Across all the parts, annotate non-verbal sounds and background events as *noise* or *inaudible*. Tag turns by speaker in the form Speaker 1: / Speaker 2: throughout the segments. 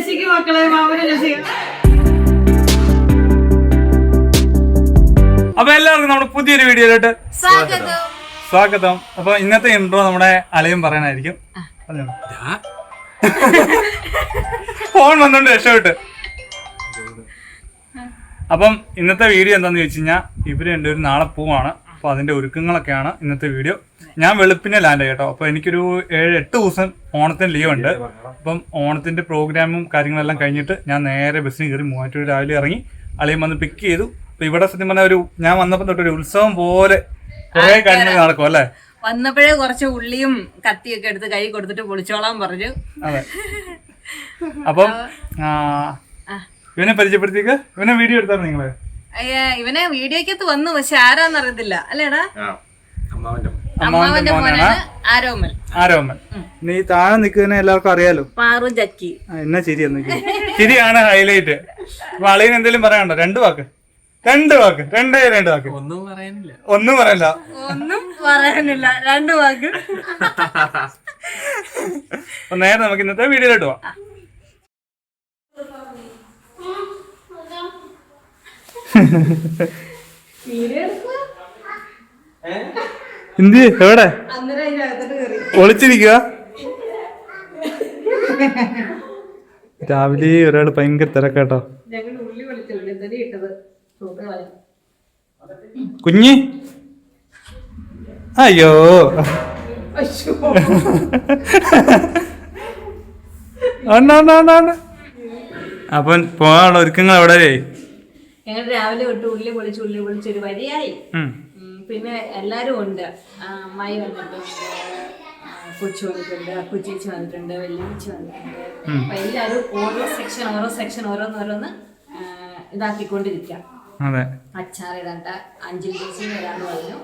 Speaker 1: രസിക്കും മക്കളെ മാമനെ രസിക്കും
Speaker 2: അപ്പൊ എല്ലാവർക്കും നമ്മുടെ പുതിയൊരു വീഡിയോയിലോട്ട്
Speaker 1: സ്വാഗതം.
Speaker 2: സ്വാഗതം. അപ്പൊ ഇന്നത്തെ ഇൻട്രോ നമ്മുടെ അലയും പറയാനായിരിക്കും. ഫോൺ വന്നോണ്ട് രക്ഷപ്പെട്ട്. അപ്പം ഇന്നത്തെ വീഡിയോ എന്താന്ന് ചോദിച്ചു കഴിഞ്ഞാൽ ഇവർ രണ്ടുപേരും നാളെ പോവാണ്. അപ്പൊ അതിന്റെ ഒരുക്കങ്ങളൊക്കെയാണ് ഇന്നത്തെ വീഡിയോ ഞാൻ വെളുപ്പിനെ ലാൻഡ് കേട്ടോ. അപ്പൊ എനിക്കൊരു ഏഴ് എട്ട് ദിവസം ഓണത്തിന് ലീവ് ഉണ്ട്. അപ്പം ഓണത്തിന്റെ പ്രോഗ്രാമും കാര്യങ്ങളെല്ലാം കഴിഞ്ഞിട്ട് ഞാൻ നേരെ ബസ്സിന് കയറി മൂവാറ്റൂർ രാവിലെ ഇറങ്ങി അളിയും വന്ന് പിക്ക് ചെയ്തു. അപ്പോൾ ഇവിടെ സത്യം പറഞ്ഞ ഒരു ഞാൻ വന്നപ്പോൾ തൊട്ട് ഒരു ഉത്സവം പോലെ കുറേ കാര്യങ്ങൾ നടക്കും അല്ലേ?
Speaker 1: വന്നപ്പോഴേ കുറച്ച് ഉള്ളിയും കത്തിയൊക്കെ എടുത്ത് കൈ കൊടുത്തിട്ട് പൊളിച്ചോളാൻ പറഞ്ഞു.
Speaker 2: അതെ. അപ്പം ഇവനെ പരിചയപ്പെടുത്തിക്ക് ഇവനെ വീഡിയോ എടുത്തായിരുന്നു
Speaker 1: നിങ്ങൾ? ഇവനെ വീഡിയോക്കകത്ത് വന്നു പക്ഷെ ആരാന്ന് അറിയത്തില്ല. അല്ലേടാ?
Speaker 2: അമ്മാവന്റെ
Speaker 1: അമ്മാവന്റെ
Speaker 2: മോനാണ്
Speaker 1: ആരോമൽ.
Speaker 2: ആരോമൽ. നീ താഴെ നിൽക്കുന്നതിനെ എല്ലാവർക്കും അറിയാലോ?
Speaker 1: പാറു ജക്കി.
Speaker 2: എന്നാ ചിരിയെന്ന് ചിരിയാണ് ഹൈലൈറ്റ്. അപ്പൊ എന്തെങ്കിലും പറയാനുണ്ടോ? രണ്ട് വാക്ക്. രണ്ട് വാക്ക്. രണ്ടേ രണ്ട് വാക്ക്.
Speaker 3: ഒന്നും പറയാനില്ല.
Speaker 2: ഒന്നും പറയല്ല
Speaker 1: ഒന്നും പറയാനില്ല. രണ്ട് വാക്ക്.
Speaker 2: നേരെ നമുക്ക് ഇന്നത്തെ വീഡിയോയിലോട്ട് പോവാം. എന്ത് എവിടെ? ഒളിച്ചിരിക്കുക രാവിലെ ഒരാൾ ഭയങ്കര തിരക്കാട്ടോ. കുഞ്ഞ്? അയ്യോ. അണ്ണാ. അപ്പം പോകാനുള്ള ഒരുക്കങ്ങൾ എവിടെ
Speaker 1: ഞങ്ങൾ രാവിലെ തൊട്ട് ഉള്ളി പൊളിച്ച് ഉള്ളി പൊളിച്ച് ഒരു വരിയായി. പിന്നെ എല്ലാരും ഉണ്ട്. അമ്മായി വന്നിട്ടുണ്ട്. കൊച്ചു വന്നിട്ടുണ്ട് കൊച്ചേച്ചി വന്നിട്ടുണ്ട് വെല്ലുവിച്ച് വന്നിട്ടുണ്ട്. അപ്പൊ എല്ലാരും ഓരോ സെക്ഷൻ ഓരോ സെക്ഷൻ ഓരോന്നോരോന്ന് ഇതാക്കിക്കൊണ്ടിരിക്കാം.
Speaker 2: അതെ.
Speaker 1: അച്ചാറിടണ്ട അഞ്ചിൽ ദിവസം വരാന്ന് പറഞ്ഞു.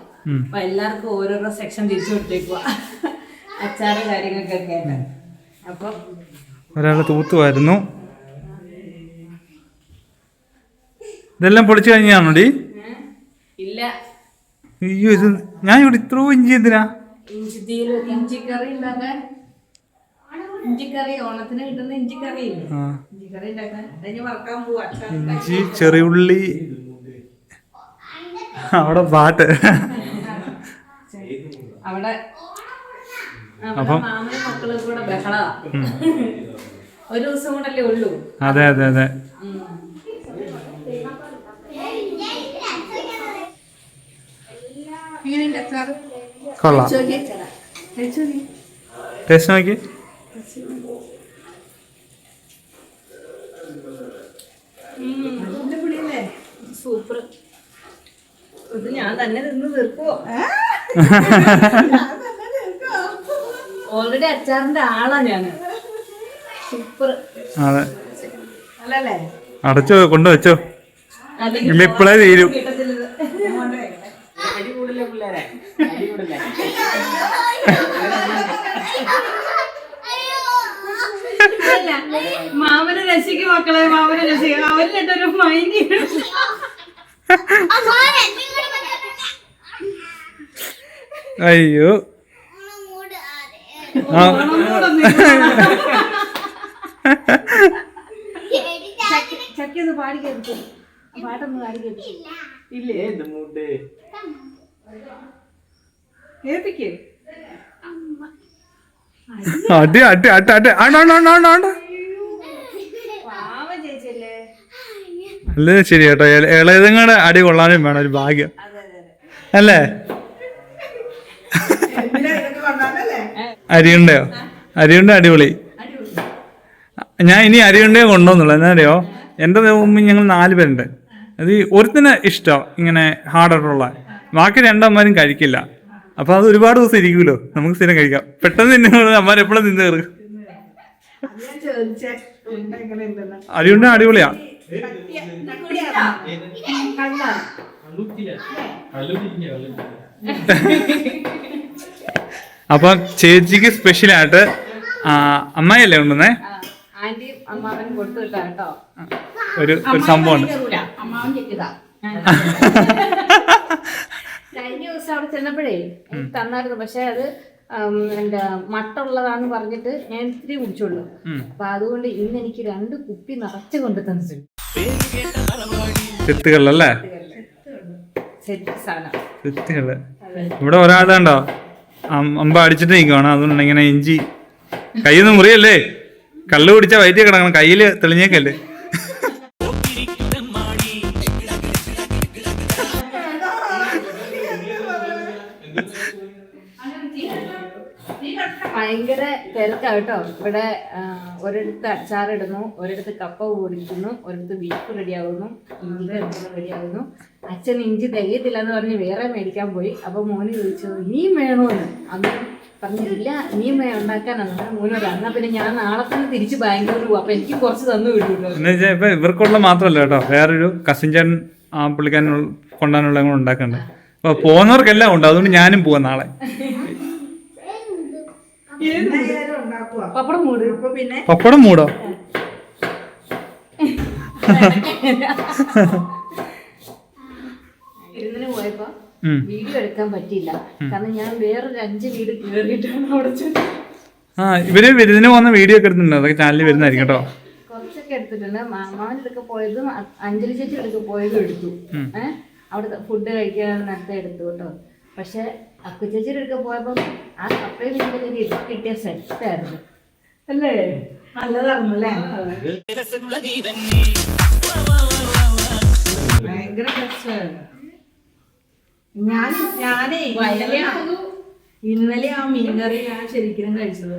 Speaker 1: അപ്പൊ എല്ലാവർക്കും ഓരോരോ സെക്ഷൻ തിരിച്ചു കൊടുത്തേക്കുക അച്ചാറ് കാര്യങ്ങൾക്കൊക്കെ അപ്പൊ
Speaker 2: ഒരാൾ തൂത്തുമായിരുന്നു ഇതെല്ലാം പൊളിച്ചു കഴിഞ്ഞാണോ ഡി
Speaker 1: ഇല്ല.
Speaker 2: അയ്യോ ഇത് ഞാൻ ഇവിടെ ഇത്രയും ഇഞ്ചി എന്തിനാ?
Speaker 1: ഇഞ്ചിക്കറി ഉണ്ടാക്കാൻ. ഇഞ്ചിക്കറി ഓണത്തിന് കിട്ടുന്ന ഇഞ്ചിക്കറി ഇല്ലേ?
Speaker 2: ആ.
Speaker 1: ഇഞ്ചിക്കറി ഉണ്ടാക്കാൻ. അതിന് വറക്കാൻ പോവാ.
Speaker 2: ഇഞ്ചി ചെറിയുള്ളി. അവിടെ പാട്ട്.
Speaker 1: അവിടെ
Speaker 2: അപ്പം-
Speaker 1: ഒരു ദിവസം കൂടല്ലേ ഉള്ളൂ.
Speaker 2: അതെ അതെ അതെ
Speaker 1: ഉം. എങ്ങനെയുണ്ട് അച്ചാറ്
Speaker 2: കൊള്ളാം. ടേസ്റ്റ് നോക്കി.
Speaker 1: ഉം, അടിപൊളിയല്ലേ? സൂപ്പർ. ഇത് ഞാൻ തന്നെ നിന്ന് തീർക്കുവോ? ഓൾറെഡി അച്ചാറിന്റെ ആളാ ഞാൻ. സൂപ്പർ.
Speaker 2: അതെ.
Speaker 1: അല്ലല്ലേ?
Speaker 2: അടച്ചോ കൊണ്ടുവച്ചോ. ഇല്ല ഇപ്പളേ തീരും.
Speaker 1: കിട്ടത്തില്ല
Speaker 3: രസിക്ക് പിള്ളേരെ. അടികൂടില്ല
Speaker 1: അല്ല, മാമനെ രസിക്കും മക്കളെ മാമനെ രസിക്കും അവരിട്ടൊരു മൈൻഡ്
Speaker 2: അയ്യോ.
Speaker 1: ചക്കി ഒന്ന് പാടി കേൾക്കും പാട്ടൊന്ന് പാടി കേൾക്കും ഇല്ലേ
Speaker 3: എന്ത് മൂഡ്
Speaker 1: കേൾപ്പിക്കേ
Speaker 2: അടി അടി അടി അടി. ആണോ ആണോ ആണോ ആണോ ആണോ
Speaker 1: പാവ
Speaker 2: അല്ലേ ശരി കേട്ടോ. ഇളയതുങ്ങളുടെ അടി കൊള്ളാനും വേണം ഒരു ഭാഗ്യം. അല്ലേ? അരിയുണ്ടയോ? അരിയുണ്ട അടിപൊളി.
Speaker 1: അടിപൊളി
Speaker 2: ഞാൻ ഇനി അരിയുണ്ടയോ കൊണ്ടുവന്നുള്ളൂ. എന്നറിയോ എന്റെ മുമ്പ് ഞങ്ങൾ നാല് പേരുണ്ട്. അത് ഒരുത്തിന് ഇഷ്ടം ഇങ്ങനെ ഹാർഡായിട്ടുള്ള ബാക്കി രണ്ടമ്മമാരും കഴിക്കില്ല. അപ്പൊ അത് ഒരുപാട് ദിവസം ഇരിക്കുമല്ലോ നമുക്ക് സ്ഥിരം കഴിക്കാം. പെട്ടെന്ന് തന്നെ അമ്മമാർ എപ്പോഴും നിന്ന് കയറും. അടിയുണ്ട അടിപൊളിയാ. അപ്പൊ ചേച്ചിക്ക് സ്പെഷ്യലായിട്ട് അമ്മായിയല്ലേ
Speaker 1: ഉണ്ടെന്നേ
Speaker 2: ഒരു ഒരു *laughs*
Speaker 1: കഴിഞ്ഞ ദിവസം അവിടെ ചെന്നപ്പോഴേ എനിക്ക് തന്നായിരുന്നു. പക്ഷെ അത് എന്താ മട്ടുള്ളതാന്ന് പറഞ്ഞിട്ട് ഞാൻ ഇത്തിരി കുടിച്ചുള്ളൂ. അപ്പൊ അതുകൊണ്ട് ഇന്ന് എനിക്ക് രണ്ട് കുപ്പി നിറച്ച് കൊണ്ട് തന്നിട്ടുണ്ട്
Speaker 2: ഇവിടെ ഒരാളുണ്ടോ അമ്പ അടിച്ചിട്ട് നിൽക്കുവാണ് അതുകൊണ്ട് ഇങ്ങനെ ഇഞ്ചി. കയ്യൊന്നും മുറിയല്ലേ? കള്ളു കുടിച്ചാൽ വയറ്റി കിടക്കണം. കയ്യിൽ തെളിഞ്ഞേക്കല്ലേ?
Speaker 1: ഭയങ്കര തിരക്കാ കേട്ടോ ഇവിടെ ഒരിടത്ത് അച്ചാറിടുന്നു ഒരിടത്ത് കപ്പ പൊടിക്കുന്നു ഒരിടത്ത് ബീഫ് റെഡിയാകുന്നു ഇഞ്ചി റെഡിയാകുന്നു അച്ഛൻ ഇഞ്ചി തികയത്തില്ല എന്ന് പറഞ്ഞ് വേറെ മേടിക്കാൻ പോയി അപ്പൊ മോന് ചോദിച്ചു നീ വേണോന്ന് അന്ന് പറഞ്ഞില്ല നീ ഉണ്ടാക്കാനാണ് മോനോട് എന്നാ പിന്നെ ഞാൻ നാളെ തന്നെ തിരിച്ച് ബാംഗ്ലൂർ പോകും അപ്പൊ എനിക്ക് കുറച്ച് തന്നു
Speaker 2: വിട്ടു ഇവർക്കുള്ള മാത്രമല്ല കേട്ടോ വേറൊരു കസിൻ ചേട്ടൻ ആ കൊണ്ടാനുള്ള ഉണ്ടാക്കണ്ടേ അപ്പൊ പോകുന്നവർക്കെല്ലാം ഉണ്ട് അതുകൊണ്ട് ഞാനും പോവാം നാളെ
Speaker 1: പപ്പടം മൂട്.
Speaker 4: പിന്നെ
Speaker 2: പപ്പടം മൂടോ?
Speaker 1: ഇരുന്നിന് പോയപ്പോ വീഡിയോ എടുക്കാൻ പറ്റിയില്ല. കാരണം ഞാൻ വേറൊരു അഞ്ച് വീട് കയറിയിട്ടാണ് അവിടെ ചെന്നത്.
Speaker 2: ആ ഇവർ വിരുന്നിന് പോകുന്ന വീഡിയോ ഒക്കെ എടുത്തിട്ടുണ്ട്. അതൊക്കെ ചാനലിൽ വരുന്നതായിരിക്കും കേട്ടോ.
Speaker 1: കുറച്ചൊക്കെ എടുത്തിട്ടുണ്ട്. പോയതും അഞ്ജലി ചേച്ചി അടുക്ക പോയതും എടുത്തു. ഏഹ് അവിടെ ഫുഡ് കഴിക്കാൻ നേരത്തെ എടുത്തു കേട്ടോ. പക്ഷെ അക്കു ചേച്ചിയുടെ എടുക്ക പോയപ്പം ആ കപ്പയും വീട്ടിൽ കിട്ടിയ സെറ്റായിരുന്നു അല്ലേ?
Speaker 4: നല്ലതായിരുന്നല്ലേ? ഭയങ്കര രസമായിരുന്നു ഞാൻ ഞാനേ ഇന്നലെ ഇന്നലെ ആ മീൻകറി ഞാൻ ശരിക്കും കഴിച്ചത്.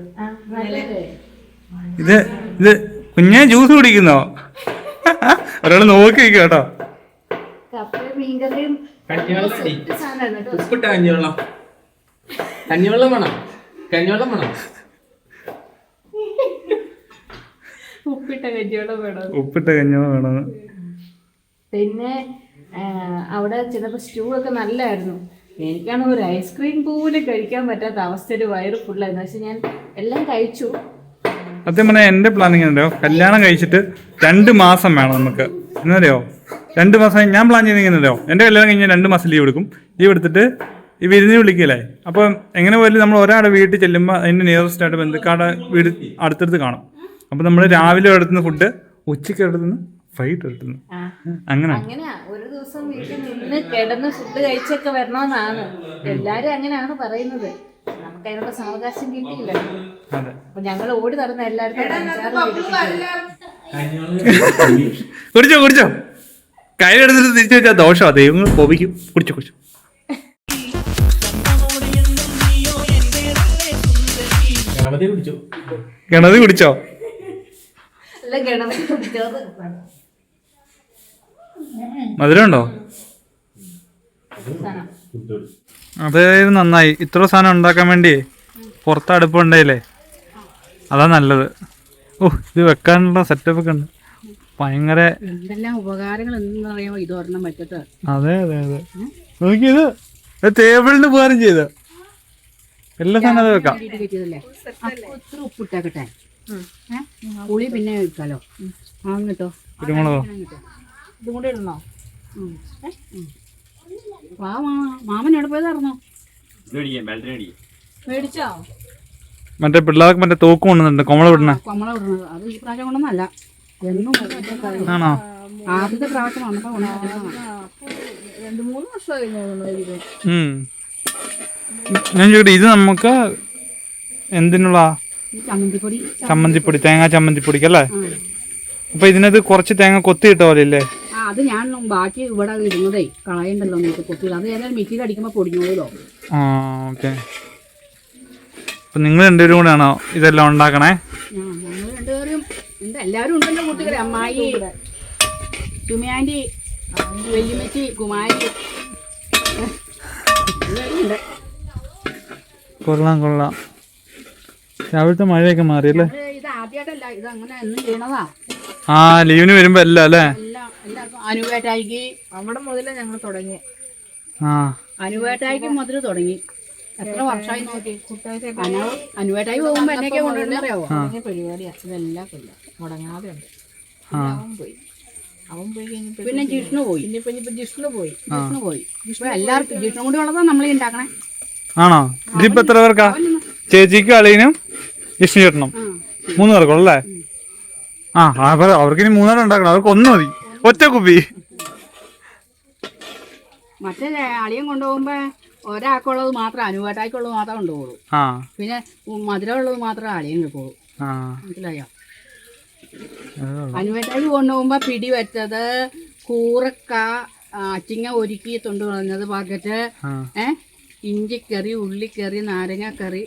Speaker 2: ഇത് ഇത് കുഞ്ഞെ ജ്യൂസ് കുടിക്കുന്നോ? ഒരാൾ നോക്കി കേട്ടോ.
Speaker 1: കപ്പയും മീൻകറിയും
Speaker 3: ഉപ്പിട്ട കഞ്ഞിവെള്ളം. കഞ്ഞിവെള്ളം വേണം. കഞ്ഞിവെള്ളം വേണം.
Speaker 1: ഉപ്പിട്ട കഞ്ഞിവെള്ളം വേണം.
Speaker 2: ഉപ്പിട്ട കഞ്ഞോ വേണം.
Speaker 1: പിന്നെ അവിടെ ചിലപ്പോൾ സ്റ്റൂ ഒക്കെ നല്ലതായിരുന്നു എനിക്കാണ് ഒരു ഐസ്ക്രീം പോലും കഴിക്കാൻ പറ്റാത്ത അവസ്ഥ ഒരു വയറ് ഫുള്ളായിരുന്നു പക്ഷെ ഞാൻ എല്ലാം കഴിച്ചു.
Speaker 2: സത്യം പറഞ്ഞാൽ എന്റെ പ്ലാനിങ് ഉണ്ടോ കല്യാണം കഴിച്ചിട്ട് രണ്ട് മാസം വേണം നമുക്ക്. എന്നറിയോ രണ്ട് മാസം ഞാൻ പ്ലാൻ ചെയ്തിരിക്കുന്നല്ലോ എന്റെ കല്യാണം കഴിഞ്ഞാൽ രണ്ട് മാസം ലീവ് എടുക്കും. ലീവ് എടുത്തിട്ട് ഈ വിരുന്ന് വിളിക്കില്ലേ? അപ്പം എങ്ങനെ പോയാലും നമ്മൾ ഒരാളുടെ വീട്ടിൽ ചെല്ലുമ്പോൾ അതിന്റെ നിയറസ്റ്റ് ആയിട്ട് ബന്ധുക്കാരുടെ വീട് അടുത്തടുത്ത് കാണും. അപ്പം നമ്മൾ രാവിലെ എടുത്തുന്ന ഫുഡ് ഉച്ചയ്ക്ക് എടുത്തുനിന്ന് ഫൈറ്റ് എടുത്തുന്നു അങ്ങനെ.
Speaker 1: അങ്ങനെ ഒരു ദിവസം വീട്ടിൽ നിന്ന് കിടന്ന് ഫുഡ് കഴിച്ചൊക്കെ വരണമെന്നാണ്. എല്ലാരും അങ്ങനെയാണ് പറയുന്നത്. നമുക്ക് അതിനുള്ള സാവകാശം കിട്ടിയില്ല. അപ്പൊ ഞങ്ങൾ ഓടി നടന്ന എല്ലാവർക്കും കുടിച്ചോ
Speaker 2: കുടിച്ചോ കുടിച്ചോ. കയ്യിലെടുത്തിട്ട് തിരിച്ചു വെച്ചാൽ ദോഷമാണ് ദൈവങ്ങൾ കോപിക്കും. കുടിച്ചോ കുടിച്ചോ.
Speaker 3: ഗണപതി പിടിച്ചു
Speaker 2: ഗണതി കുടിച്ചോ?
Speaker 1: ഗണപതി കുടിച്ചത്
Speaker 2: മധുരം ഉണ്ടോ അതായത് നന്നായി. ഇത്ര സാധനം ഉണ്ടാക്കാൻ വേണ്ടി പുറത്ത് അടുപ്പുണ്ടായില്ലേ അതാ നല്ലത്. ഓ ഇത് വെക്കാനുള്ള സെറ്റപ്പ് ഒക്കെ ഉണ്ട്. ഭയങ്കര
Speaker 5: എന്തെല്ലാം ഉപകാരങ്ങൾ എന്തെന്നറിയാമോ ഇത് ഒരെണ്ണം വെച്ചിട്ട്.
Speaker 2: അതെ അതെ അതെ. നോക്കിയത് ടേബിളിന് ഉപകാരം ചെയ്ത എല്ലാ സാധനം അത് വെക്കാം.
Speaker 5: അപ്പൊ ഒത്തിരി ഉപ്പിട്ടേക്കട്ടെ. പുളി പിന്നെ വെക്കാലോ ആ കേട്ടോ
Speaker 2: കുരുമുളകോ
Speaker 1: ഇതും കൂടെ ഇടണോ?
Speaker 5: വാ മാമൻ എവിടെ പോയതായിരുന്നോ
Speaker 1: മേടിച്ചോ?
Speaker 2: മറ്റേ പിള്ളേർക്ക് മറ്റേ തോക്ക് കൊണ്ടുവന്നിട്ടുണ്ട് കൊമള വിടണ
Speaker 5: കൊമള വിടണത് അത് ഈ പ്രാവശ്യം കൊണ്ടൊന്നല്ല. എന്നും
Speaker 2: ആണോ?
Speaker 5: ആദ്യത്തെ പ്രാവശ്യം വന്നപ്പോ കൊണ്ടുവന്നതാണ്.
Speaker 1: രണ്ട് മൂന്ന് വർഷം കഴിഞ്ഞു.
Speaker 2: ഞാൻ ചോദിക്കട്ടെ ഇത് നമുക്ക് എന്തിനുള്ള
Speaker 5: ചമ്മന്തിപ്പൊടി
Speaker 2: തേങ്ങ ചമ്മന്തിപ്പൊടിക്ക് അല്ലേ. അപ്പൊ ഇതിനകത്ത് കുറച്ച് തേങ്ങ കൊത്തി ഇട്ട പോലെ ഇല്ലേ
Speaker 5: ആ അത് ഞാൻ ബാക്കി ഇവിടെ ഇടുന്നതേ കളയണ്ടല്ലോ നിങ്ങൾക്ക് കൊത്തി അത് ഏതായാലും മിക്സിയിൽ അടിക്കുമ്പോൾ പൊടിഞ്ഞോളോ
Speaker 2: ആ ഓക്കെ. അപ്പൊ നിങ്ങൾ രണ്ടുപേരും കൂടെ ആണോ ഇതെല്ലാം ഉണ്ടാക്കണേ?
Speaker 5: ഞങ്ങൾ രണ്ടുപേരും എല്ലാവരും ഉണ്ടല്ലോ കൂട്ടുകാരെ. അമ്മായി ചുമയാന്റി വെല്ലുമച്ചി കുമാരി. ഉണ്ട്.
Speaker 2: കൊള്ളാം കൊള്ളാം. രാവിലത്തെ മഴയൊക്കെ മാറി
Speaker 5: അല്ലേ ഇത് ആദ്യമായിട്ടല്ല ഇത് അങ്ങനെ എന്നും ചെയ്യണതാ.
Speaker 2: ആ ലീവിന് വരുമ്പോ അല്ല അല്ലേ?
Speaker 5: എല്ലാം എല്ലാവർക്കും അനുവേട്ടായിക്ക്
Speaker 1: അവിടെ മുതലേ ഞങ്ങൾ തുടങ്ങി.
Speaker 2: ആ.
Speaker 5: അനുവേട്ടായിക്ക് മുതൽ തുടങ്ങി. എത്ര വർഷമായി നോക്കി? അനു അനുവേട്ടായി പോകുമ്പോ എന്നൊക്കെ കൊണ്ടുവരുന്നറിയാവോ
Speaker 1: പരിപാടി അച്ഛനെല്ലാം കൊല്ലം. മുടങ്ങാതെ ഉണ്ട്. പോയി. അവൻ പോയി കഴിഞ്ഞപ്പോ
Speaker 5: പിന്നെ ജിഷ്ണു പോയി.
Speaker 1: പിന്നെ ജിഷ്ണു പോയി.
Speaker 5: ജിഷ്ണു പോയി. ഇപ്പൊ എല്ലാവർക്കും ജിഷ്ണു കൂടി ഉള്ളതാ നമ്മളീ ഉണ്ടാക്കണേ.
Speaker 2: ആണോ? ഇതിപ്പോ എത്ര പേർക്കാ? ചേച്ചിക്കും അളിയനും വിഷ്ണു ചേട്ടനും. മൂന്ന് പേർക്കുള്ളൂ അല്ലേ? ആ അപ്പൊ അവർക്ക് ഇനി മൂന്നെണ്ണം ഉണ്ടാക്കണം. അവർക്ക് ഒന്ന് മതി. ഒറ്റ കുപ്പി.
Speaker 5: മറ്റേ അളിയൻ കൊണ്ടുപോകുമ്പോ ഒരാൾക്കുള്ളത് മാത്രം അനുവേട്ടായിക്കുള്ളത് മാത്രം കൊണ്ടുപോകുള്ളൂ. പിന്നെ മധുരമുള്ളത് മാത്രം അളിയൻ
Speaker 2: കിട്ടുള്ളൂ
Speaker 5: മനസ്സിലായോ. അനുവേട്ടായി കൊണ്ടുപോകുമ്പോ പിടി വെച്ചത് കൂറക്ക അച്ചിങ്ങ ഒരുക്കി തൊണ്ട് കളഞ്ഞത് പാക്കറ്റ്
Speaker 2: ആ.
Speaker 5: ഏ? ഇഞ്ചിക്കറി ഉള്ളിക്കറി നാരങ്ങക്കറി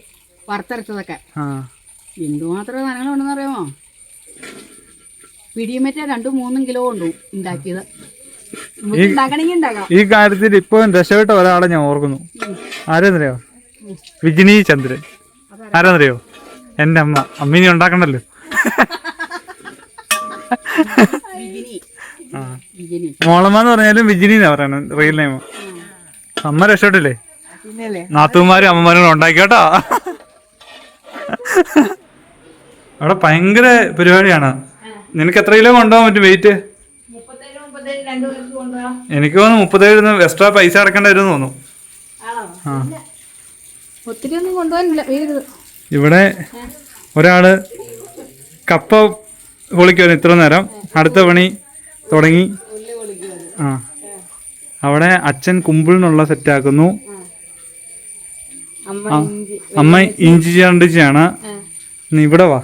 Speaker 5: വറുത്തരച്ചതൊക്കെ എന്തുമാത്രം സാധനങ്ങൾ ഉണ്ടെന്ന് അറിയാമോ പിടിയുമറ്റേ രണ്ടും മൂന്നും കിലോ കൊണ്ടു ഉണ്ടാക്കിയത്.
Speaker 2: ഈ കാര്യത്തിൽ ഇപ്പൊ രക്ഷപ്പെട്ട ഒരാളെ ഞാൻ ഓർക്കുന്നു. ആരെന്നറിയോ? വിജിനി ചന്ദ്രൻ. ആരാന്നറിയോ? എന്റെ അമ്മ. അമ്മീനി ഉണ്ടാക്കണ്ടല്ലോ. മോളമ്മ എന്ന് പറഞ്ഞാലും വിജിനി എന്നാ പറയണത് റിയൽ നെയ്മ അമ്മ രക്ഷപ്പെട്ടില്ലേ? നാത്തുമാരും അമ്മമാരും ഉണ്ടാക്കിയോട്ടോ അവിടെ ഭയങ്കര പരിപാടിയാണ്. നിനക്ക് എത്ര കിലോ കൊണ്ടുപോകാൻ പറ്റും വെയിറ്റ് എനിക്ക് തോന്നുന്നു മുപ്പത്തേഴ് എക്സ്ട്രാ പൈസ അടക്കേണ്ടി വരും തോന്നുന്നു.
Speaker 5: ഒത്തിരി ഒന്നും കൊണ്ടുപോകാനില്ല. വീട്
Speaker 2: ഇവിടെ ഒരാൾ കപ്പ പൊളിക്കുമായിരുന്നു ഇത്ര നേരം. അടുത്ത പണി തുടങ്ങി. ആ. അവിടെ അച്ഛൻ കുമ്പിളിനുള്ള സെറ്റാക്കുന്നു
Speaker 1: അമ്മ
Speaker 2: ഇഞ്ചി ചാണ്ടിച്ചാണ് നീ ഇവിടെ വാ.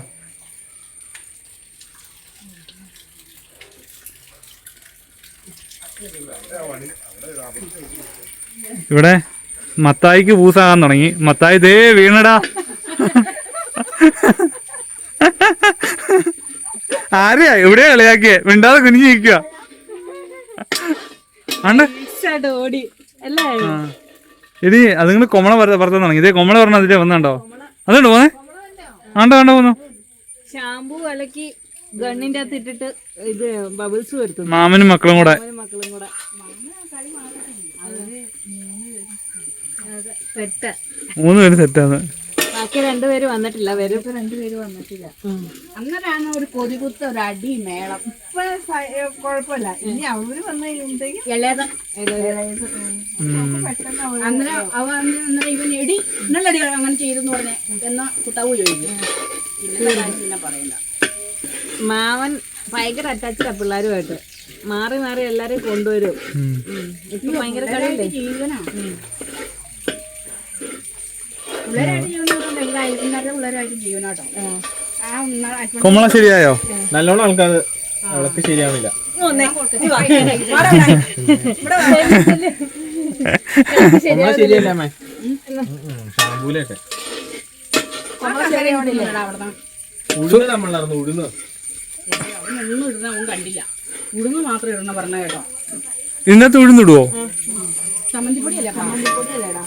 Speaker 2: ഇവിടെ മത്തായിക്ക് പൂസാകാൻ തുടങ്ങി. മത്തായി ദേ വീണടാ. ആരെയാ? എവിടെയാ കളിയാക്കിയേ? മിണ്ടാതെ കുനിഞ്ഞു നിൽക്കുക ആണ്ട്
Speaker 1: ഓടി. അല്ലേ
Speaker 2: എടി നിങ്ങൾ കൊമള തുടങ്ങി. ഇതേ കൊമള പറഞ്ഞ അതിലേ വന്നുണ്ടോ? അതുണ്ട് പോന്നെ ആണ്ടോ ആണ്ടോ പോന്നു
Speaker 1: ഷാമ്പു അലക്കി ഗണ്ണിന്റെ അകത്ത് ഇട്ടിട്ട് ഇത് ബബിൾസ് വരുത്തുന്നു.
Speaker 2: മാമനും മക്കളും കൂടെ.
Speaker 1: മക്കളും കൂടെ.
Speaker 2: മൂന്ന് പേര്. സെറ്റാണ്
Speaker 1: ബാക്കി രണ്ടുപേര് വന്നിട്ടില്ല വരും. രണ്ടുപേര് വന്നിട്ടില്ല.
Speaker 5: അങ്ങനെയാണ് ഒരു കൊതികുത്ത ഒരു അടി മേളം.
Speaker 4: ഇപ്പൊ കുഴപ്പമില്ല. ഇനി അവർ വന്നു കഴിയുമ്പോഴത്തേക്കും
Speaker 5: ഇളയത്.
Speaker 4: പെട്ടെന്ന് അവർ
Speaker 5: അന്നേരം അവ അന്ന് അന്നേരം ഇവൻ എടി ഇന്നലടി അങ്ങനെ ചെയ്തെന്ന് പറഞ്ഞേ എന്നാ കുത്താവ് ചോദിക്കും. പിന്നെ പറയണ്ട
Speaker 1: മാവൻ ഭയങ്കര അറ്റാച്ച്ഡാ പിള്ളേരുമായിട്ട്. മാറി മാറി എല്ലാരെയും കൊണ്ടുവരും. ഇപ്പൊ ഭയങ്കര കളിയല്ലേ?
Speaker 5: ജീവനാ.
Speaker 2: കൊമള ശരിയായോ?
Speaker 3: നല്ലോണം ആൾക്കാർ അവൾക്ക് ശരിയാവില്ല. ശരിയല്ല ഷാമ്പൂലൊക്കെ. ഉഴുന്ന് ഉഴുന്ന്.
Speaker 5: ഒന്നും ഇടുന്ന അവൻ കണ്ടില്ല. ഉടുന്ന് മാത്രം ഇടണ പറഞ്ഞ കേട്ടോ.
Speaker 2: ഇന്നത്തെ ഉഴുന്നിടുവോ
Speaker 5: ചമ്മന്തിപ്പൊടിയല്ലേ ചമ്മന്തിപ്പൊടിയല്ലേടാ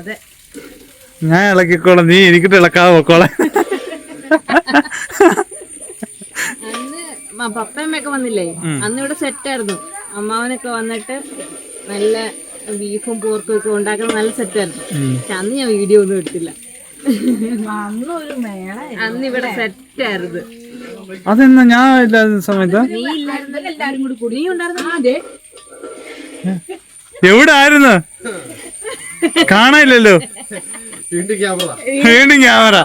Speaker 1: അതെ.
Speaker 2: ഞാൻ ഇളക്കിക്കോളാം. നീ എനിക്കിട്ട് ഇളക്കാതെ പോക്കോളെ
Speaker 1: അന്ന് പപ്പയമ്മയൊക്കെ വന്നില്ലേ? അന്ന് ഇവിടെ സെറ്റായിരുന്നു. അമ്മാവനൊക്കെ വന്നിട്ട് നല്ല ബീഫും പോർക്കും ഒക്കെ ഉണ്ടാക്കുന്ന നല്ല സെറ്റായിരുന്നു. പക്ഷെ അന്ന് ഞാൻ വീഡിയോ ഒന്നും എടുത്തില്ല. അന്ന് ഇവിടെ സെറ്റായിരുന്നു.
Speaker 2: അതെന്നാ ഞാൻ ഇല്ലാത്ത സമയത്ത്?
Speaker 1: എല്ലാരും കൂടി കൂടി.
Speaker 5: അതെ
Speaker 2: എവിടെ ആയിരുന്നു കാണാനില്ലല്ലോ.
Speaker 3: വീണ്ടും ക്യാമറ.
Speaker 2: വീണ്ടും ക്യാമറ.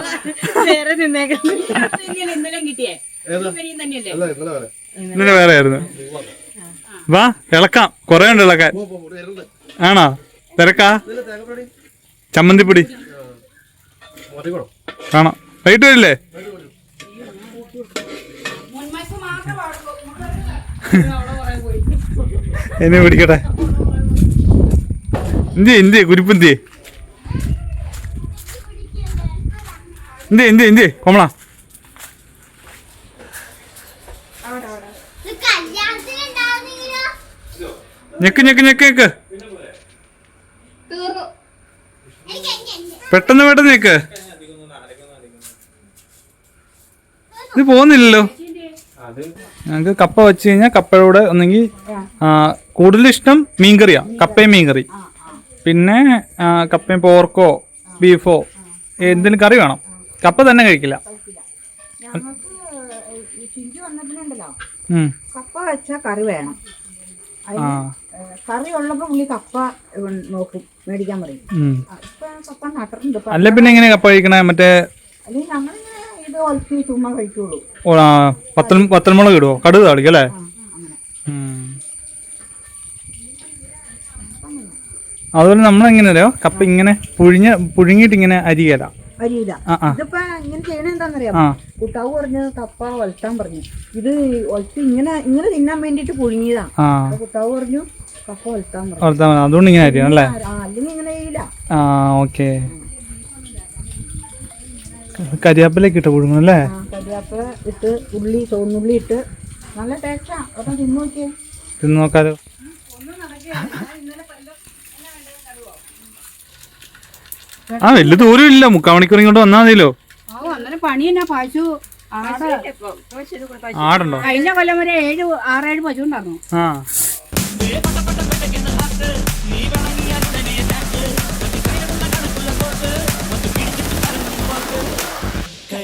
Speaker 5: ഇന്നലെ ഇന്നലെ കിട്ടിയേ? ഇവരെയും തന്നെയല്ലേ?
Speaker 3: അല്ല ഇന്നലെ വരെ.
Speaker 2: ഇന്നലെ വേറെ ആയിരുന്നു. വാ ഇളക്കാം. കൊറേ ഉണ്ട് ഇളക്കാൻ. ആണോ? തിരക്കാ? ചമ്മന്തിപ്പൊടി. കാണാം വൈകിട്ട് വരില്ലേ? എന്നെ പിടിക്കട്ടെ. എന്തി എന്തി എന്ത് എന്തി എന്തി എന്തി കൊമള. ഞെക്ക് ഞെക്ക് ഞെക്ക് ഞെക്ക്. പെട്ടെന്ന് പെട്ടെന്ന് ഞെക്ക്. ഇത് പോകുന്നില്ലല്ലോ. ഞങ്ങൾക്ക് കപ്പ വെച്ച് കഴിഞ്ഞാൽ കപ്പയുടെ ഒന്നെങ്കിൽ കൂടുതൽ ഇഷ്ടം മീൻകറിയാ. കപ്പയും മീൻകറി. പിന്നെ കപ്പയും പോർക്കോ ബീഫോ എന്തെങ്കിലും കറി വേണം. കപ്പ തന്നെ കഴിക്കില്ല.
Speaker 4: കപ്പ വെച്ച കറി വേണം. കറി ഉള്ളപ്പോ പുള്ളി കപ്പ നോക്കും മേടിക്കാൻ പറയും.
Speaker 2: അല്ല പിന്നെ എങ്ങനെ കപ്പ കഴിക്കണേ? മറ്റേ
Speaker 4: അല്ലെങ്കിൽ ഞങ്ങളിങ്ങനെ
Speaker 2: പത്തൽ പത്തൽമുളക് ഇടുവോ? കടുക് താളിക്കും അല്ലേ. അതുപോലെ നമ്മളെങ്ങനെ അറിയോ കപ്പ ഇങ്ങനെ പുഴിഞ്ഞ പുഴുങ്ങിയിട്ട് ഇങ്ങനെ അരിയല.
Speaker 4: അരിയില്ല ഇതിപ്പോ ഇങ്ങനെ ചെയ്യണ എന്താണെന്നറിയാം? കുട്ടാവ് പറഞ്ഞ് കപ്പ വലത്താൻ പറഞ്ഞു. ഇത് ഒലത്തി ഇങ്ങനെ ഇങ്ങനെ തിന്നാൻ വേണ്ടിട്ട് പുഴുങ്ങിയതാ. കുട്ടാവ് പറഞ്ഞു കപ്പ വലത്താൻ പറഞ്ഞു.
Speaker 2: അതുകൊണ്ട് ഇങ്ങനെ അരിയണം അല്ലേ?
Speaker 4: ആ, അല്ലെങ്കിൽ ഇങ്ങനെ
Speaker 2: ആ ഓക്കെ. കരിയാപ്പിലേക്ക് ഇട്ട് പുഴുങ്ങും അല്ലേ?
Speaker 4: ആ കരിയാപ്പില ഇട്ട് ഉള്ളി ചുവന്നുള്ളി ഇട്ട് നല്ല ടേസ്റ്റാ തിന്നു നോക്കിയേ.
Speaker 2: തിന്ന് നോക്കാലോ. ആ വലിയ ദൂരം ഇല്ല. മുക്കാൽ മണിക്കൂർ ഇങ്ങോട്ട് വന്നാൽ മതിയല്ലോ.
Speaker 5: പണി തന്നെ. പശു ആട്.
Speaker 2: ആടുണ്ടോ?
Speaker 5: കഴിഞ്ഞ കൊല്ലം വരെ ഏഴ് ആറേഴ് പശു ഉണ്ടായിരുന്നു.
Speaker 2: ആ.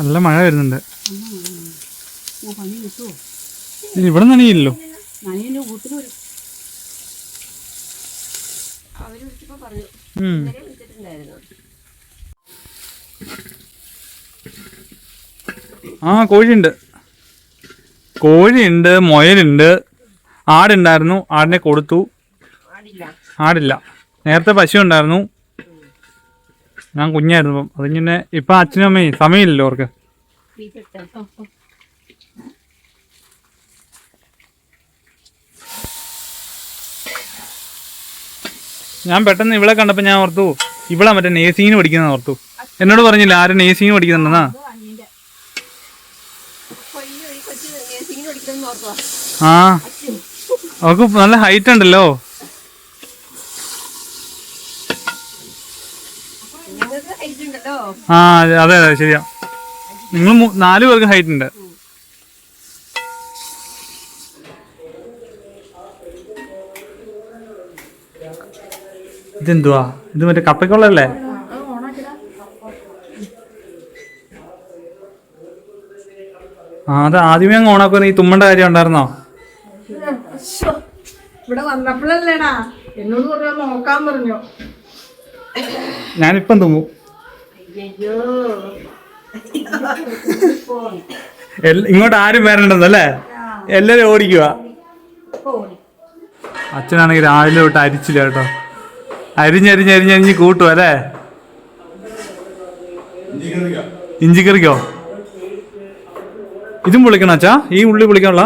Speaker 2: ഓ, മഴ വരുന്നുണ്ട്. ഇവിടെ ഉം. ആ കോഴിയുണ്ട്. കോഴിയുണ്ട് മുയലുണ്ട്. ആടുണ്ടായിരുന്നു. ആടിനെ കൊടുത്തു. ആടില്ല. നേരത്തെ പശു ഉണ്ടായിരുന്നു. ഞാൻ കുഞ്ഞായിരുന്നു. അപ്പം പിന്നെ ഇപ്പൊ അച്ഛനും അമ്മയും സമയമില്ലല്ലോ അവർക്ക്. ഞാൻ പെട്ടെന്ന് ഇവളെ കണ്ടപ്പോ ഞാൻ ഓർത്തു ഇവിടെ മറ്റേ നേഴ്സിങ്ങിന് പഠിക്കുന്ന ഓർത്തു. എന്നോട് പറഞ്ഞില്ല ആരും നേഴ്സിങ്ങിന് പഠിക്കുന്നുണ്ടെന്നാ? ആ അവൾക്ക് നല്ല ഹൈറ്റ് ഉണ്ടല്ലോ. ആ അതെ അതെ ശരിയാ. നിങ്ങൾ നാല് പേർക്ക് ഹൈറ്റ് ഉണ്ട്. ഇതെന്തുവാ? ഇത് മറ്റേ കപ്പയ്ക്കുള്ളല്ലേ ആ അത് ആദ്യമേ അങ്ങ് ഓണാക്കുന്ന ഈ തുമ്മണ്ട കാര്യം ഉണ്ടായിരുന്നോ?
Speaker 4: ഇവിടെ വന്നപ്പോഴല്ലേടാ. എന്നോട് പറഞ്ഞു നോക്കാൻ പറഞ്ഞു.
Speaker 2: ഞാനിപ്പം തുമ്മും. ഇങ്ങോട്ട് ആരും വരണ്ടെന്നല്ലേ എല്ലാരും ഓടിക്കുക അച്ഛനാണെങ്കിൽ രാവിലെ തൊട്ട് അരിച്ചില്ല കേട്ടോ. അരിഞ്ഞരിഞ്ഞരിഞ്ഞരിഞ്ഞ് കൂട്ടും അല്ലേ? ഇഞ്ചിക്കറിക്കോ ഇതും പൊളിക്കണം അച്ഛാ? ഈ ഉള്ളി പൊളിക്കാനുള്ള?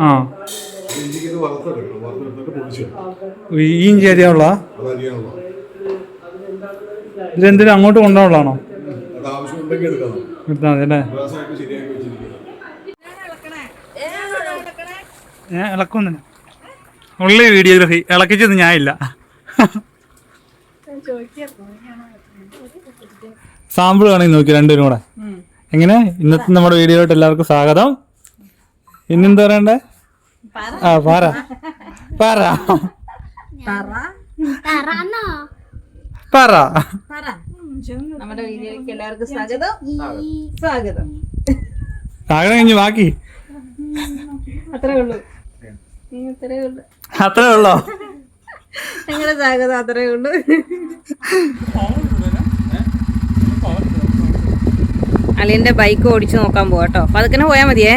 Speaker 2: ആ. ഈ ഇഞ്ചി അരിയാനുള്ള. ഇതെന്തിനും അങ്ങോട്ട് കൊണ്ടുപോകണോ
Speaker 6: അത് ആവശ്യമുണ്ടെങ്കിൽ എടുക്കണം
Speaker 2: എടുത്താൽ മതി അല്ലേ? ഞാൻ ഇളക്കൊന്നുമില്ല ഉള്ളി വീഡിയോഗ്രഫി. ഇളക്കിച്ചത് ഞാനില്ല. സാമ്പിൾ വേണമെങ്കിൽ നോക്കി രണ്ടുപേരും കൂടെ. എങ്ങനെ? ഇന്നത്തെ നമ്മുടെ വീഡിയോയിട്ട് എല്ലാവർക്കും സ്വാഗതം. ഇന്നെന്താ പറയണ്ടേ? ആ പാറ. പാറ. പാറ.
Speaker 1: നമ്മുടെ വീഡിയോയിലേക്ക് എല്ലാവർക്കും സ്വാഗതം. സ്വാഗതം.
Speaker 2: കഴിഞ്ഞു ബാക്കി.
Speaker 1: അത്രേ ഉള്ളൂ. അത്രേ ഉള്ളൂ.
Speaker 2: അത്രേ ഉള്ളോ?
Speaker 1: നിങ്ങളുടെ സ്വാഗതം അത്രേ ഉള്ളൂ. അലിന്റെ ബൈക്ക് ഓടിച്ചു നോക്കാൻ പോവാട്ടോ അപ്പൊ അതൊക്കെ പോയാ മതിയേ.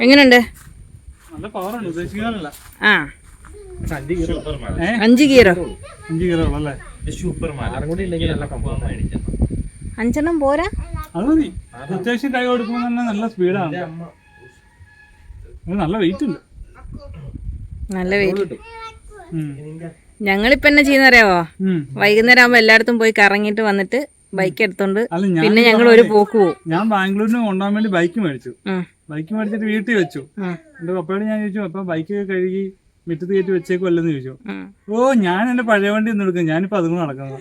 Speaker 4: എങ്ങനെയുണ്ട്
Speaker 2: നല്ല പവറുണ്ട് ഉദ്ദേശിക്കാനല്ല
Speaker 4: ആ. അഞ്ച് കീറോ
Speaker 2: അഞ്ച് കിലോ ഉള്ളല്ലേ
Speaker 4: അഞ്ചെണ്ണം പോരാ?
Speaker 2: അത് മതി. അത്യാവശ്യം കൈ കൊടുക്കുമ്പോൾ തന്നെ നല്ല സ്പീഡാണ് ഇത് നല്ല വെയിറ്റ് ഉണ്ട്.
Speaker 4: നല്ല വെയിറ്റ്. ഞങ്ങളിപ്പോ എന്നാ ചെയ്യുന്നറിയാവോ. വൈകുന്നേരം ആകുമ്പോ എല്ലായിടത്തും പോയി കറങ്ങിട്ട് വന്നിട്ട് ബൈക്ക് എടുത്തോണ്ട് പിന്നെ ഞങ്ങൾ ഒരു പോക്ക് പോകും
Speaker 2: ഞാൻ ബാംഗ്ലൂരിന് കൊണ്ടുപോകാൻ വേണ്ടി ബൈക്ക് മേടിച്ചു. ബൈക്ക് മേടിച്ചിട്ട് വീട്ടിൽ വെച്ചു. എന്റെ പപ്പയോട് ഞാൻ ചോദിച്ചു അപ്പൊ ബൈക്ക് കഴുകി മുറ്റത്ത് കയറ്റി വെച്ചേക്കുമല്ലെന്ന് ചോദിച്ചു. ഓ ഞാൻ എന്റെ പഴയ വണ്ടി ഒന്നും എടുക്കും. ഞാനിപ്പോ അതുകൊണ്ട് നടക്കുന്നത്.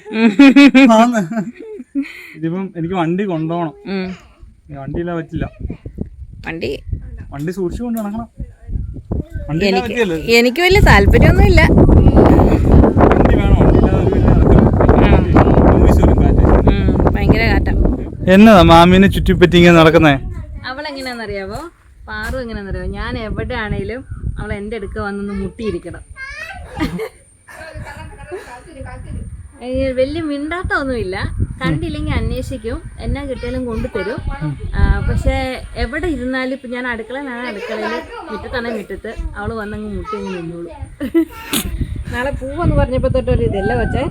Speaker 2: ആന്ന്. ഇതിപ്പം എനിക്ക് വണ്ടി കൊണ്ടുപോകണം.
Speaker 4: വണ്ടി
Speaker 2: വണ്ടിയില്ല പറ്റില്ല.
Speaker 4: വണ്ടി?
Speaker 2: വണ്ടി സൂക്ഷിച്ചു കൊണ്ട് നടക്കണം. വണ്ടി
Speaker 4: എനിക്ക് എനിക്ക് വലിയ താല്പര്യൊന്നുമില്ല. ഭയങ്കര കാറ്റാ.
Speaker 2: എന്നതാ മാമിനെ ചുറ്റിപ്പറ്റി ഇങ്ങനെ നടക്കുന്നേ?
Speaker 1: എങ്ങനെയാണെന്നറിയാവോ പാറു എങ്ങനെയാണെന്നറിയാവോ ഞാൻ എവിടെ എവിടെയാണേലും അവൾ എന്റെ അടുക്ക വന്നൊന്ന് മുട്ടിയിരിക്കണം. വലിയ മിണ്ടാട്ടമൊന്നുമില്ല. കണ്ടില്ലെങ്കിൽ അന്വേഷിക്കും. എന്നാ കിട്ടിയാലും കൊണ്ടുതരും. പക്ഷേ എവിടെ ഇരുന്നാലും ഇപ്പം ഞാൻ അടുക്കളയിലാണ് അടുക്കളയിൽ മുറ്റത്താണെ മുറ്റത്ത് അവൾ വന്നങ്ങ് മുട്ടി അങ്ങ് നിന്നോളൂ.
Speaker 4: നാളെ പൂവെന്ന് പറഞ്ഞപ്പോ തൊട്ടൊരു ഇതല്ല വെച്ചേ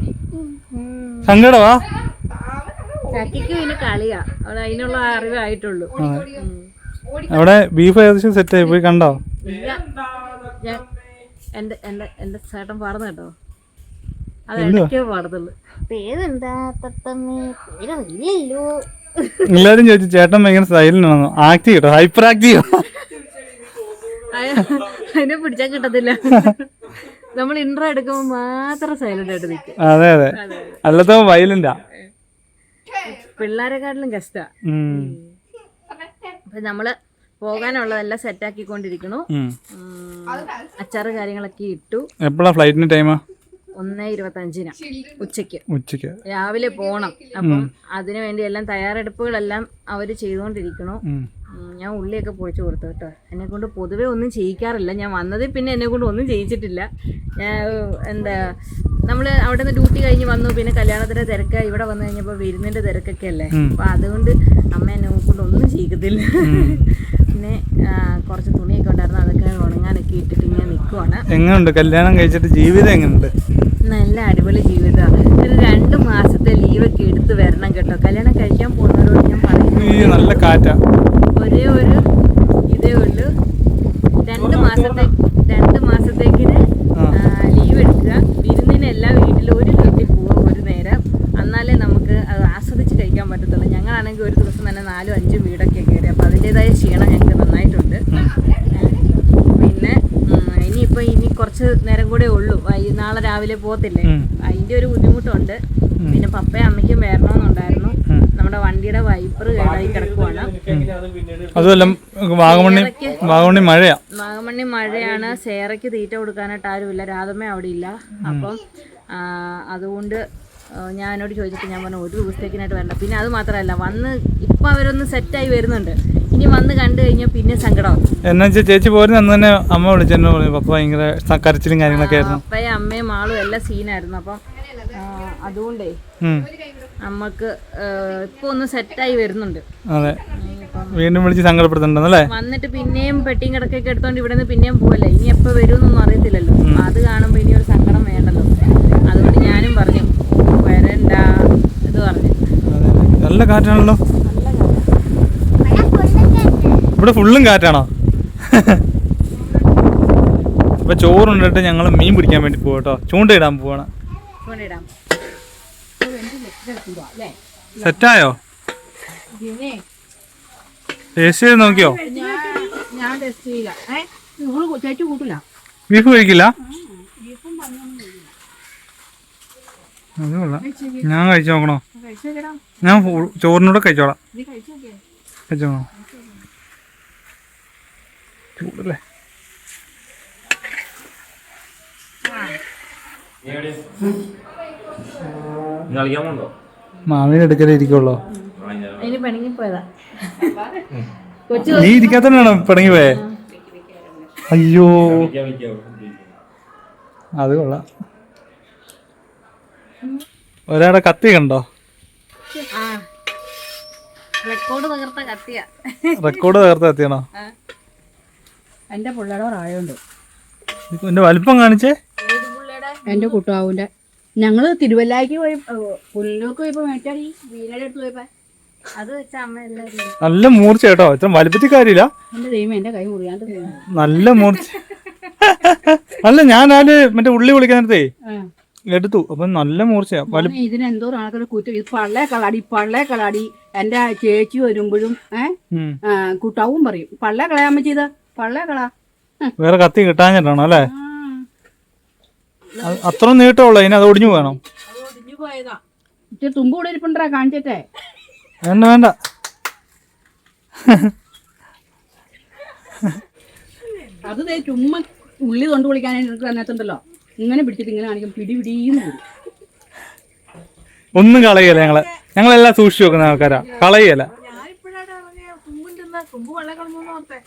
Speaker 2: സങ്കടവാ
Speaker 1: ചക്കിക്ക് പിന്നെ കളിയാ. അവൾ അതിനുള്ള അറിവായിട്ടുള്ളൂ
Speaker 2: അവിടെ ബീഫ് ഏകദേശം സെറ്റ് ആയി പോയി കണ്ടോ?
Speaker 1: ചേട്ടൻ പാടുന്ന കേട്ടോ. അത് ഇടയ്ക്കേ പാടത്തുള്ളൂ.
Speaker 7: പേരെന്താ തത്തമ്മേ? പേരറിയില്ലല്ലോ
Speaker 2: എല്ലാരും ചോദിച്ചു ചേട്ടൻ ഭയങ്കര സൈലന്റ് ആണോ ആക്റ്റീവ് കേട്ടോ ഹൈപ്പർ ആക്റ്റീവ്
Speaker 1: ചെയ്യോ അതിനെ പിടിച്ചാൽ കിട്ടത്തില്ല. നമ്മൾ ഇന്റർ എടുക്കുമ്പോ മാത്രം സൈലന്റ് ആയിട്ട് നിൽക്കും.
Speaker 2: അതെ അതെ. അല്ലാത്ത വയലന്റാ
Speaker 1: പിള്ളേരെക്കാട്ടിലും കഷ്ടാ അപ്പൊ നമ്മൾ പോകാനുള്ളതെല്ലാം സെറ്റാക്കിക്കൊണ്ടിരിക്കണു ആക്കിക്കൊണ്ടിരിക്കണു അച്ചാറ് കാര്യങ്ങളൊക്കെ ഇട്ടു.
Speaker 2: എപ്പോഴാ ഫ്ലൈറ്റിന്റെ ടൈമാ?
Speaker 1: ഒന്ന് ഇരുപത്തഞ്ചിന് ഉച്ചയ്ക്ക്.
Speaker 2: ഉച്ചയ്ക്ക്
Speaker 1: രാവിലെ പോണം. അപ്പം അതിനു വേണ്ടി എല്ലാം തയ്യാറെടുപ്പുകളെല്ലാം അവർ ചെയ്തുകൊണ്ടിരിക്കണു ഞാൻ ഉള്ളിയൊക്കെ പൊളിച്ചു കൊടുത്തു കേട്ടോ. എന്നെ കൊണ്ട് പൊതുവെ ഒന്നും ചെയ്യിക്കാറില്ല. ഞാൻ വന്നതിൽ പിന്നെ എന്നെ കൊണ്ട് ഒന്നും ചെയ്യിച്ചിട്ടില്ല. ഞാൻ എന്താ നമ്മൾ അവിടെ നിന്ന് ഡ്യൂട്ടി കഴിഞ്ഞ് വന്നു. പിന്നെ കല്യാണത്തിന്റെ തിരക്ക് ഇവിടെ വന്നു കഴിഞ്ഞപ്പോൾ വിരുന്നിന്റെ തിരക്കൊക്കെ അല്ലേ? അപ്പൊ അതുകൊണ്ട് അമ്മ എന്നെ കൊണ്ട് ഒന്നും ചെയ്യിക്കത്തില്ല. പിന്നെ കുറച്ച് തുണിയൊക്കെ ഉണ്ടായിരുന്നു. അതൊക്കെ ഉണങ്ങാനൊക്കെ ഇട്ടിട്ട് ഇങ്ങനെ നിൽക്കുവാണ്
Speaker 2: എങ്ങനെയുണ്ട് കല്യാണം കഴിച്ചിട്ട് ജീവിതം എങ്ങനെയുണ്ട്
Speaker 1: നല്ല അടിപൊളി ജീവിതമാണ് ഒരു രണ്ട് മാസത്തെ ലീവൊക്കെ എടുത്ത് വരണം കേട്ടോ. കല്യാണം കഴിക്കാൻ പോകുന്നവരോട് ഞാൻ പറയുന്നു.
Speaker 2: നല്ല കാറ്റാ.
Speaker 1: ഒരേ ഒരു ഇതേ ഉള്ളൂ. രണ്ട് മാസത്തെ രണ്ട് മാസത്തേക്കിന് ലീവ് എടുക്കുക. വിരുന്നിന് എല്ലാ വീട്ടിലും ഒരു വീട്ടിൽ പോവാം ഒരു നേരം. എന്നാലേ നമുക്ക് അത് ആസ്വദിച്ച് കഴിക്കാൻ പറ്റത്തുള്ളൂ. ഞങ്ങളാണെങ്കിൽ ഒരു ദിവസം തന്നെ നാലും അഞ്ചും വീടൊക്കെ കയറി. അപ്പോൾ അതിന്റെതായ ക്ഷീണം ഞങ്ങൾക്ക് നന്നായിട്ടുണ്ട്. പിന്നെ ഇനിയിപ്പോൾ ഇനി കുറച്ച് നേരം കൂടെ ഉള്ളൂ. നാളെ രാവിലെ പോകത്തില്ലേ? അതിന്റെ ഒരു ബുദ്ധിമുട്ടുണ്ട്. പിന്നെ പപ്പയും അമ്മയ്ക്കും വരണമെന്നുണ്ടായിരുന്നു. നമ്മുടെ വണ്ടിയുടെ വൈപ്പർ കേടായി കിടക്കുവാണ്.
Speaker 2: അതുമല്ല വാഗമണ്ണി വാഗമണ്ണി മഴയാ.
Speaker 1: വാഗമണ്ണി മഴയാണ്. സേറയ്ക്ക് തീറ്റ കൊടുക്കാനായിട്ട് ആരുമില്ല. രാധമ്മ അവിടെ ഇല്ല അപ്പം അതുകൊണ്ട് ഞാൻ എന്നോട് ചോദിച്ചിട്ട് ഞാൻ പറഞ്ഞു ഒരു ദിവസത്തേക്കിനായിട്ട് വരണ്ട. പിന്നെ അത് മാത്രമല്ല വന്ന് ഇപ്പം അവരൊന്ന് സെറ്റായി വരുന്നുണ്ട്. ഇനി വന്ന് കണ്ടു കഴിഞ്ഞാൽ പിന്നെ സങ്കടം
Speaker 2: എന്നാ വെച്ചാൽ ചേച്ചി പോരുന്ന അന്ന് തന്നെ അമ്മ വിളിച്ചെന്നെ പറഞ്ഞു പപ്പ ഭയങ്കര കരച്ചിലും കാര്യങ്ങളൊക്കെ ആയിരുന്നു.
Speaker 1: അപ്പയും അമ്മയും ആളും എല്ലാം സീനായിരുന്നു അപ്പം അതുകൊണ്ടേ. നമുക്ക് ഇപ്പൊ ഒന്ന് സെറ്റായി വരുന്നുണ്ട്.
Speaker 2: അതെ. വീണ്ടും വിളിച്ച് സങ്കടപ്പെടുത്തണ്ടല്ലേ
Speaker 1: വന്നിട്ട് പിന്നെയും പെട്ടിയും കിടക്കൊക്കെ എടുത്തോണ്ട് ഇവിടെ നിന്ന് പിന്നെയും പോവല്ലേ? ഇനി എപ്പോൾ വരുമെന്നൊന്നും അറിയത്തില്ലല്ലോ. അത് കാണുമ്പോ ഇനി ഒരു സങ്കടം വേണ്ടല്ലോ. അതുകൊണ്ട് ഞാനും പറഞ്ഞു വരണ്ട ഇത് പറഞ്ഞു.
Speaker 2: നല്ല കാറ്റാണല്ലോ. ഇവിടെ ഫുള്ളും കാറ്റാണോ? ഇപ്പൊ ചോറുണ്ടിട്ട് ഞങ്ങൾ മീൻ പിടിക്കാൻ വേണ്ടി പോകട്ടോ കേട്ടോ ചൂണ്ടയിടാൻ പോവാണ്. സെറ്റായോ? ടേസ്റ്റ് ചെയ്ത് നോക്കിയോ?
Speaker 5: ഞാൻ ചെയ്യില്ല
Speaker 2: ബീഫ് കഴിക്കില്ല? അത് ഞാൻ കഴിച്ചു നോക്കണോ? ഞാൻ ചോറിനോട് കഴിച്ചോളാം. കഴിച്ചോളാം ചൂടല്ലേ? മാമീനെ എടുക്കലേ ഇരിക്കുള്ളോ?
Speaker 1: അതിന് പണിങ്ങി പോയതാ.
Speaker 2: നീ ഇരിക്കാത്തന്നെയാണോ പിണങ്ങി പോയേ? അയ്യോ. അത് കൊള്ളാം. ഒരാടെ കത്തി കണ്ടോ?
Speaker 1: റെക്കോർഡ് തകർത്ത കത്തിയാണോ
Speaker 2: റെക്കോർഡ് തകർത്ത് എത്തിയണോ
Speaker 5: എന്റെ പിള്ളേടെ പ്രായമുണ്ട്.
Speaker 2: എന്റെ വലിപ്പം കാണിച്ചേ.
Speaker 5: എന്റെ കുട്ടാവിന്റെ ഞങ്ങൾ തിരുവല്ലായ്ക്ക് പോയി പുല്ലൂർക്ക് പോയപ്പോ മേട്ടാടി അടുത്ത് പോയപ്പോ.
Speaker 1: അത് വെച്ച അമ്മ എല്ലാരും
Speaker 2: നല്ല മൂർച്ച കേട്ടോ. ഇത്ര വലിപ്പത്തിൽ കാര്യമില്ല.
Speaker 5: എന്റെ ദൈവം എന്റെ കൈ മുറിയാണ്ട്.
Speaker 2: നല്ല മൂർച്ച. അല്ല ഞാൻ ആൽ മറ്റേ ഉള്ളി വിളിക്കാൻ നേരത്തെ
Speaker 5: ആ.
Speaker 2: എടുത്തു. അപ്പൊ നല്ല മൂർച്ചയാ വലി
Speaker 5: മോനെ, ഇതിന് എന്തോ ആൾക്കാർ കുറ്റം ഇത് പള്ളേ കളാടി പള്ളേ കളാടി. എന്റെ ചേച്ചി വരുമ്പോഴും ഏഹ്
Speaker 2: ഉം.
Speaker 5: കുട്ടാവും പറയും. പള്ളേ കളയാമ്മ ചെയ്ത? പള്ളേ കളാ.
Speaker 2: വേറെ കത്തി കിട്ടാഞ്ഞിട്ടാണോ അല്ലേ? അത്ര നീട്ടമുള്ള. അതിന് അത് ഒടിഞ്ഞു പോകണം.
Speaker 5: ഒടിഞ്ഞു പോയതാ. ഇച്ചിരി തുമ്പ് കൂടെ ഇരിപ്പുണ്ടാ കാണിച്ചിട്ടേ.
Speaker 2: വേണ്ട വേണ്ട.
Speaker 5: അത് ദേ ചുമ്മാ ഉള്ളി തൊണ്ട് വിളിക്കാനായിട്ട് അതിനകത്തുണ്ടല്ലോ. ഇങ്ങനെ പിടിച്ചിട്ട് ഇങ്ങനെ കാണിക്കും പിടി
Speaker 2: ഒന്നും കളയല്ല ഞങ്ങൾ? ഞങ്ങളെല്ലാം സൂക്ഷിച്ചു വെക്കുന്ന ആൾക്കാരാ. കളയല്ല.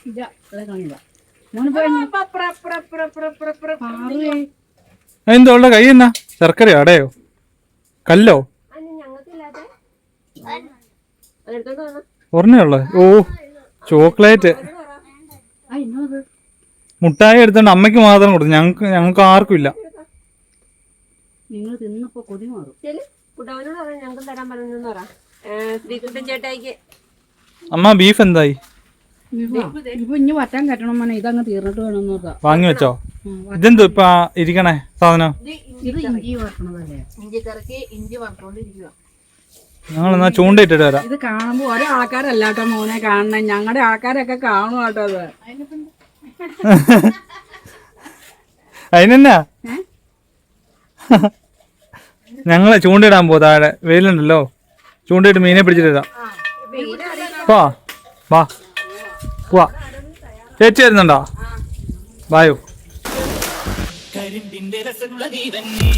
Speaker 5: ഇല്ല
Speaker 2: എന്തോ ഉള്ള കൈ എന്നാ ശർക്കരയോ അടയോ കല്ലോ ഒരെണ്ണയുള്ള ഓ ചോക്ലേറ്റ് മുട്ടായി എടുത്തോണ്ട് അമ്മയ്ക്ക് മാത്രം കൊടുത്തു ഞങ്ങൾക്ക് ഞങ്ങൾക്ക് ആർക്കും ഇല്ല അമ്മ ബീഫ് എന്തായി വാങ്ങി വെച്ചോ ഇതെന്തോ ഇപ്പൊ ഇരിക്കണേ സാധനം?
Speaker 5: ഇഞ്ചി
Speaker 1: വറുത്തോണ്ടിരിക്കുക
Speaker 2: ഞങ്ങൾ എന്നാ ചൂണ്ടയിട്ടിട്ട് വരാം.
Speaker 5: ഇത് കാണുമ്പോ ഓരോ ആൾക്കാരല്ലാട്ടോ മോനെ കാണണേ. ഞങ്ങളുടെ ആൾക്കാരൊക്കെ കാണും കേട്ടോ അത്. *laughs*
Speaker 2: അതിനെന്നാ? ഞങ്ങളെ ചൂണ്ടയിടാൻ പോ താഴെ. വെയിലുണ്ടല്ലോ. ചൂണ്ടയിട്ട് മീനെ പിടിച്ചിട്ട് വരാം. വാ വാ. വാ ചേച്ചി വരുന്നുണ്ടോ? വായോ.
Speaker 8: കരിമ്പിന്റെ രസമുള്ള നീ തന്നെ